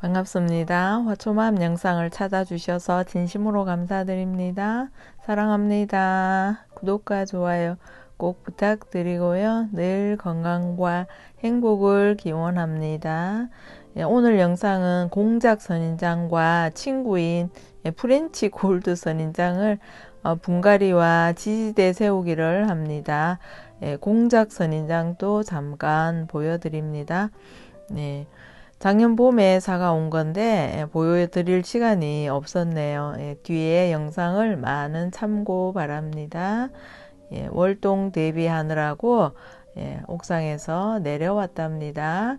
반갑습니다. 화초맘 영상을 찾아주셔서 진심으로 감사드립니다. 사랑합니다. 구독과 좋아요 꼭 부탁드리고요. 늘 건강과 행복을 기원합니다. 예, 오늘 영상은 공작 선인장과 친구인 예, 프렌치 골드 선인장을 어, 분갈이와 지지대 세우기를 합니다. 예, 공작 선인장도 잠깐 보여드립니다. 네. 작년 봄에 사가 온 건데 예, 보여드릴 시간이 없었네요. 예, 뒤에 영상을 많은 참고 바랍니다. 예, 월동 대비하느라고 예, 옥상에서 내려왔답니다.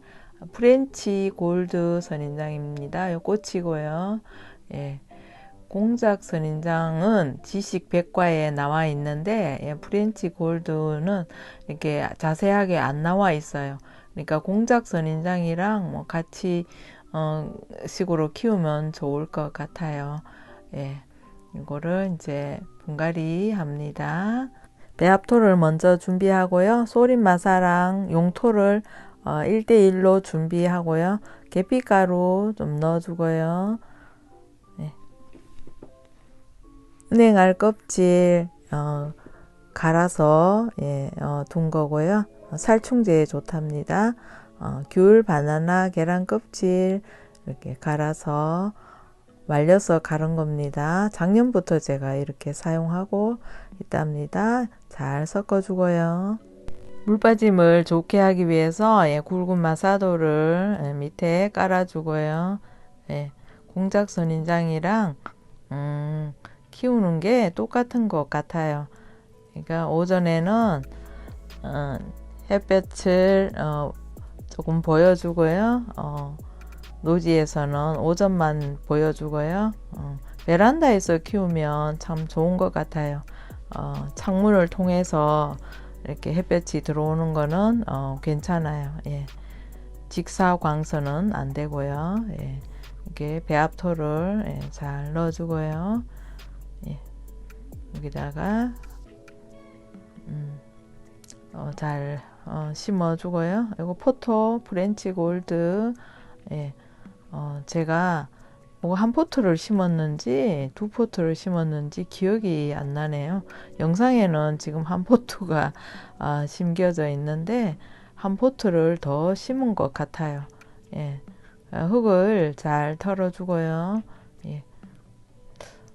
프렌치 골드 선인장입니다. 요 꽃이고요. 예, 공작 선인장은 지식 백과에 나와 있는데 예, 프렌치 골드는 이렇게 자세하게 안 나와 있어요. 그러니까 공작 선 인장이랑 뭐 같이 어, 식으로 키우면 좋을 것 같아요. 예, 이거를 이제 분갈이 합니다. 배합토를 먼저 준비하고요. 소림마사랑 용토를 어, 1대1로 준비하고요. 계피가루 좀 넣어주고요. 네. 은행알 껍질 어, 갈아서 예, 어, 둔 거고요. 살충제에 좋답니다. 어, 귤, 바나나, 계란 껍질 이렇게 갈아서 말려서 가른 겁니다. 작년부터 제가 이렇게 사용하고 있답니다. 잘 섞어 주고요. 물 빠짐을 좋게 하기 위해서 예, 굵은 마사도를 예, 밑에 깔아주고요. 예, 공작 선 인장이랑 음, 키우는 게 똑같은 것 같아요. 그러니까 오전에는 어, 햇볕을 어, 조금 보여주고요. 어, 노지에서는 오전만 보여주고요. 어, 베란다에서 키우면 참 좋은 것 같아요. 어, 창문을 통해서 이렇게 햇볕이 들어오는 거는 어, 괜찮아요. 예. 직사광선은 안 되고요. 예. 이렇게 배합토를 예, 잘 넣어주고요. 예. 여기다가 음, 어, 잘 어, 심어주고요. 이거 포토 브렌치 골드 예, 어, 제가 뭐 한 포트를 심었는지 두 포트를 심었는지 기억이 안 나네요. 영상에는 지금 한 포트가 아, 심겨져 있는데 한 포트를 더 심은 것 같아요. 예, 아, 흙을 잘 털어주고요. 예.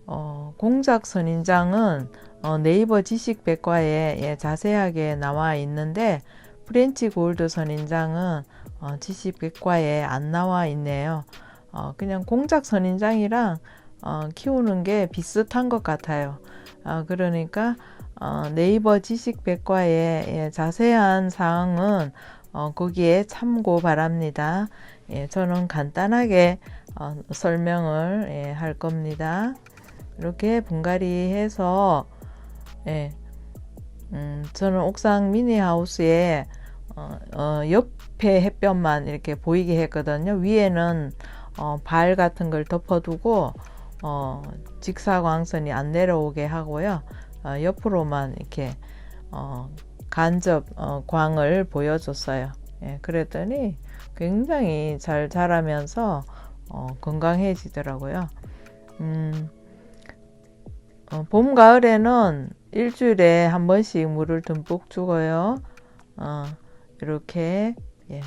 어, 공작 선인장은 어, 네이버 지식백과에 예, 자세하게 나와 있는데 프렌치 골드 선인장은 어, 지식백과에 안 나와 있네요. 어, 그냥 공작 선인장이랑 어, 키우는 게 비슷한 것 같아요. 어, 그러니까 어, 네이버 지식백과에 예, 자세한 사항은 어, 거기에 참고 바랍니다. 예, 저는 간단하게 어, 설명을 예, 할 겁니다. 이렇게 분갈이 해서 예, 음, 저는 옥상 미니하우스에 어, 어, 옆에 햇볕만 이렇게 보이게 했거든요. 위에는 어, 발 같은 걸 덮어두고 어, 직사광선이 안 내려오게 하고요. 어, 옆으로만 이렇게 어, 간접 어, 광을 보여줬어요. 예, 그랬더니 굉장히 잘 자라면서 어, 건강해지더라고요. 음, 어, 봄, 가을에는 일주일에 한 번씩 물을 듬뿍 주고요. 어, 이렇게 예,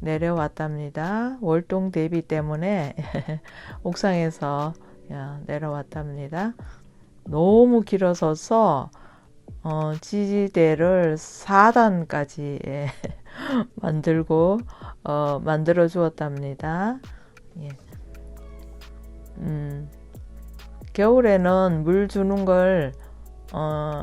내려왔답니다. 월동 대비 때문에 옥상에서 야, 내려왔답니다. 너무 길어서서 어, 지지대를 4단까지 예, 만들고 어, 만들어 주었답니다. 예. 음, 겨울에는 물 주는 걸 어,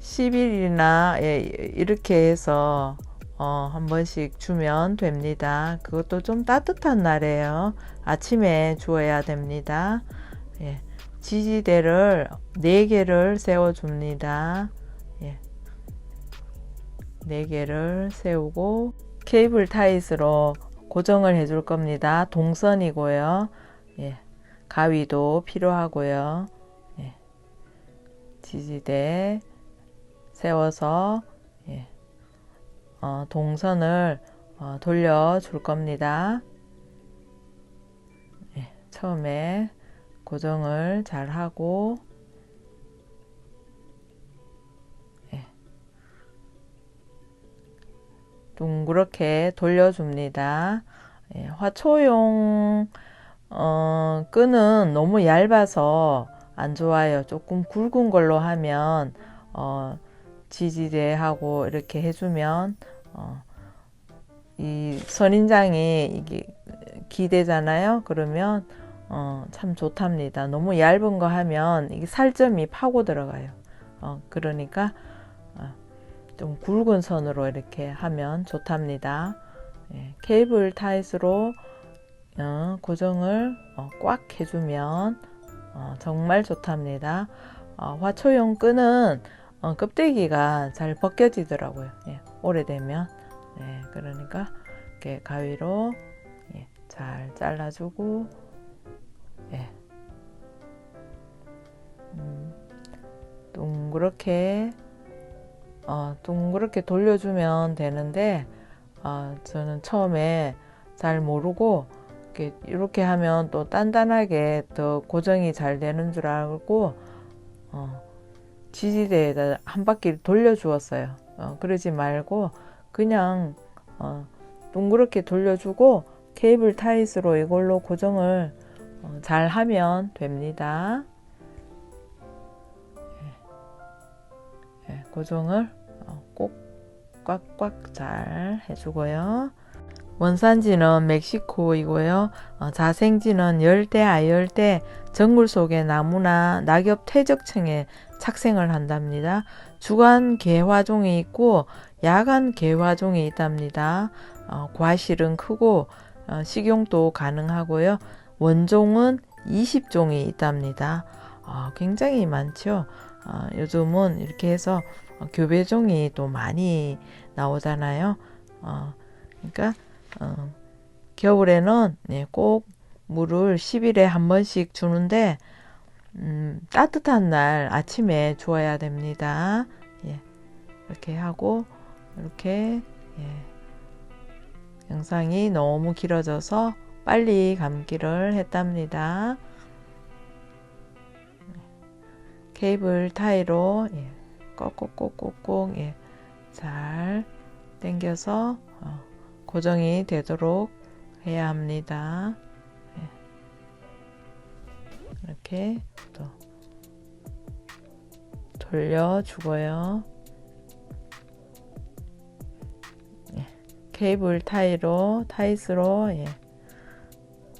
10일이나 예, 이렇게 해서 어, 한 번씩 주면 됩니다. 그것도 좀 따뜻한 날에요. 아침에 주어야 됩니다. 예, 지지대를 4개를 세워줍니다. 예, 4개를 세우고 케이블 타잇으로 고정을 해줄 겁니다. 동선이고요. 예, 가위도 필요하고요. 예, 지지대 세워서 예, 어, 동선을 어, 돌려줄 겁니다. 처음에 고정을 잘 하고 예. 둥그렇게 돌려줍니다. 예, 화초용 어, 끈은 너무 얇아서 안 좋아요. 조금 굵은 걸로 하면 어, 지지대하고 이렇게 해주면 어, 이 선인장이 이게 기대잖아요. 그러면 어, 참 좋답니다. 너무 얇은 거 하면 이게 살점이 파고 들어가요. 어, 그러니까 어, 좀 굵은 선으로 이렇게 하면 좋답니다. 예, 케이블 타잇으로 어, 고정을 어, 꽉 해주면 어, 정말 좋답니다. 어, 화초용 끈은 어, 껍데기가 잘 벗겨지더라고요. 예, 오래되면. 예, 그러니까 이렇게 가위로 예, 잘 잘라주고 예. 음, 둥그렇게 어, 둥그렇게 돌려주면 되는데 어, 저는 처음에 잘 모르고 이렇게, 이렇게 하면 또 단단하게 더 고정이 잘 되는 줄 알고 어, 지지대에다 한 바퀴 돌려 주었어요. 어, 그러지 말고 그냥 어, 둥그렇게 돌려주고 케이블 타잇으로 이걸로 고정을 어, 잘 하면 됩니다. 예, 예, 고정을 어, 꼭 꽉꽉 잘 해주고요. 원산지는 멕시코이고요. 어, 자생지는 열대, 아열대, 정글 속의 나무나 낙엽 퇴적층에 착생을 한답니다. 주간 개화종이 있고 야간 개화종이 있답니다. 어, 과실은 크고 어, 식용도 가능하고요. 원종은 20종이 있답니다. 어, 굉장히 많죠. 어, 요즘은 이렇게 해서 어, 교배종이 또 많이 나오잖아요. 어, 그러니까 어, 겨울에는 네, 꼭 물을 10일에 한 번씩 주는데 음, 따뜻한 날 아침에 주어야 됩니다. 예, 이렇게 하고 이렇게 예, 영상이 너무 길어져서 빨리 감기를 했답니다. 케이블 타이로 예, 꼭꼭꼭꼭꼭 예, 잘 당겨서 어, 고정이 되도록 해야 합니다. 예. 이렇게 또 돌려주고요. 예. 케이블 타이로 타이스로 예.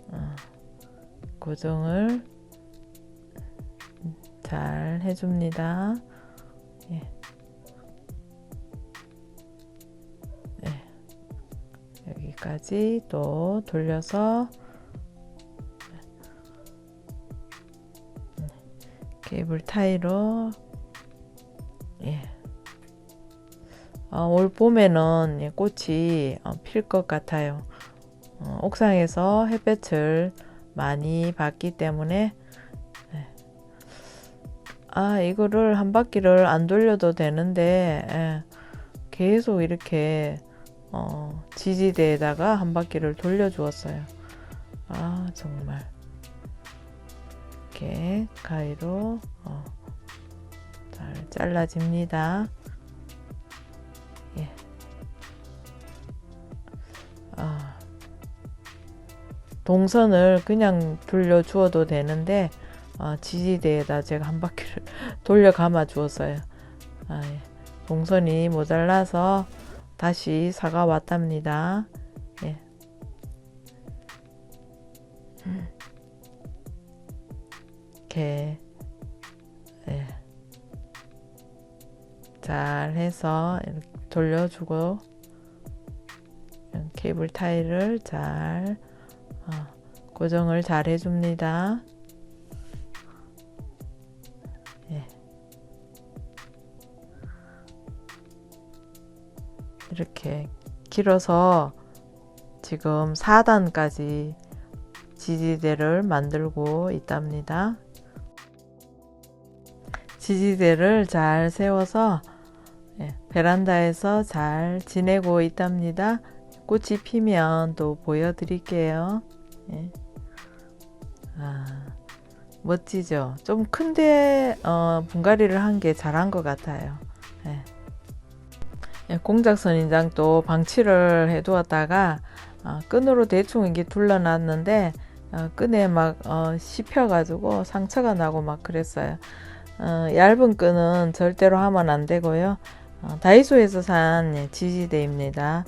어, 고정을 잘 해줍니다. 여기까지 또 돌려서 케이블 타이로 예. 어, 올 봄에는 예, 꽃이 어, 필것 같아요. 어, 옥상에서 햇볕을 많이 받기 때문에 예. 아 이거를 한 바퀴를 안 돌려도 되는데 예. 계속 이렇게 어, 지지대에다가 한 바퀴를 돌려 주었어요. 아 정말 이렇게 가위로 어, 잘 잘라집니다. 예. 아, 동선을 그냥 돌려 주어도 되는데 어, 지지대에다 제가 한 바퀴를 돌려 감아 주었어요. 아, 예. 동선이 모자라서 다시 사가 왔답니다. 예. 이렇게 예. 잘 해서 이렇게 돌려주고 케이블 타일을 잘 어, 고정을 잘 해줍니다. 이렇게 길어서 지금 4단까지 지지대를 만들고 있답니다. 지지대를 잘 세워서 예, 베란다에서 잘 지내고 있답니다. 꽃이 피면 또 보여드릴게요. 예. 아, 멋지죠? 좀 큰데 어, 분갈이를 한 게 잘한 것 같아요. 예. 예, 공작 선 인장도 방치를 해두었다가 어, 끈으로 대충 이게 둘러놨는데 어, 끈에 막 어, 씹혀가지고 상처가 나고 막 그랬어요. 어, 얇은 끈은 절대로 하면 안 되고요. 어, 다이소에서 산 예, 지지대입니다.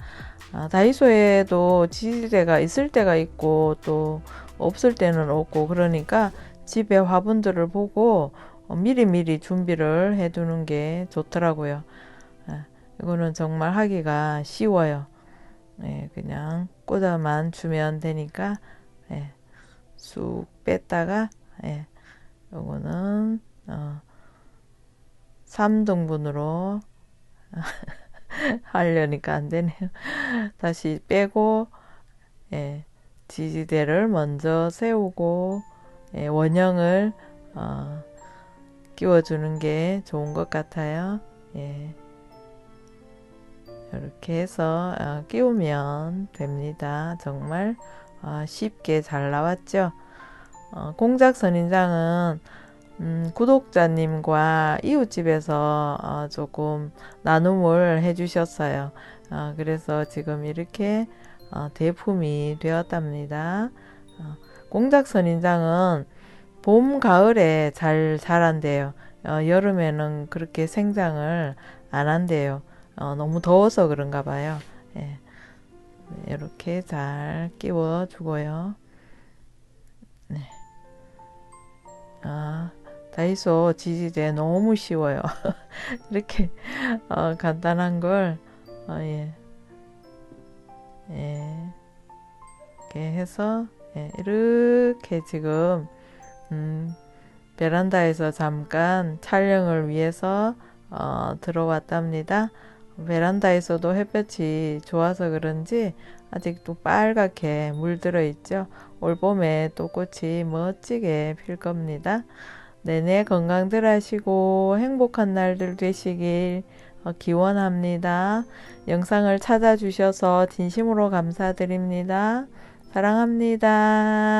아, 다이소에도 지지대가 있을 때가 있고 또 없을 때는 없고 그러니까 집에 화분들을 보고 어, 미리미리 준비를 해두는 게 좋더라고요. 아, 이거는 정말 하기가 쉬워요. 예, 그냥 꽂아만 주면 되니까 예, 쑥 뺐다가 예, 요거는 어, 3등분으로 하려니까 안 되네요. 다시 빼고 예, 지지대를 먼저 세우고 예, 원형을 어, 끼워주는 게 좋은 것 같아요. 예. 이렇게 해서 어, 끼우면 됩니다. 정말 어, 쉽게 잘 나왔죠. 어, 공작 선인장은 음, 구독자님과 이웃집에서 어, 조금 나눔을 해주셨어요. 어, 그래서 지금 이렇게 어, 대품이 되었답니다. 어, 공작 선인장은 봄, 가을에 잘 자란대요. 어, 여름에는 그렇게 생장을 안 한대요. 어, 너무 더워서 그런가 봐요. 예. 이렇게 잘 끼워 주고요. 네. 아, 다이소 지지대 너무 쉬워요. 이렇게 어, 간단한 걸 어, 예. 예. 이렇게 해서 예, 이렇게 지금 음, 베란다에서 잠깐 촬영을 위해서 어, 들어왔답니다. 베란다에서도 햇볕이 좋아서 그런지 아직도 빨갛게 물들어 있죠. 올 봄에 또 꽃이 멋지게 필 겁니다. 내내 건강들 하시고 행복한 날들 되시길 어, 기원합니다. 영상을 찾아주셔서 진심으로 감사드립니다. 사랑합니다.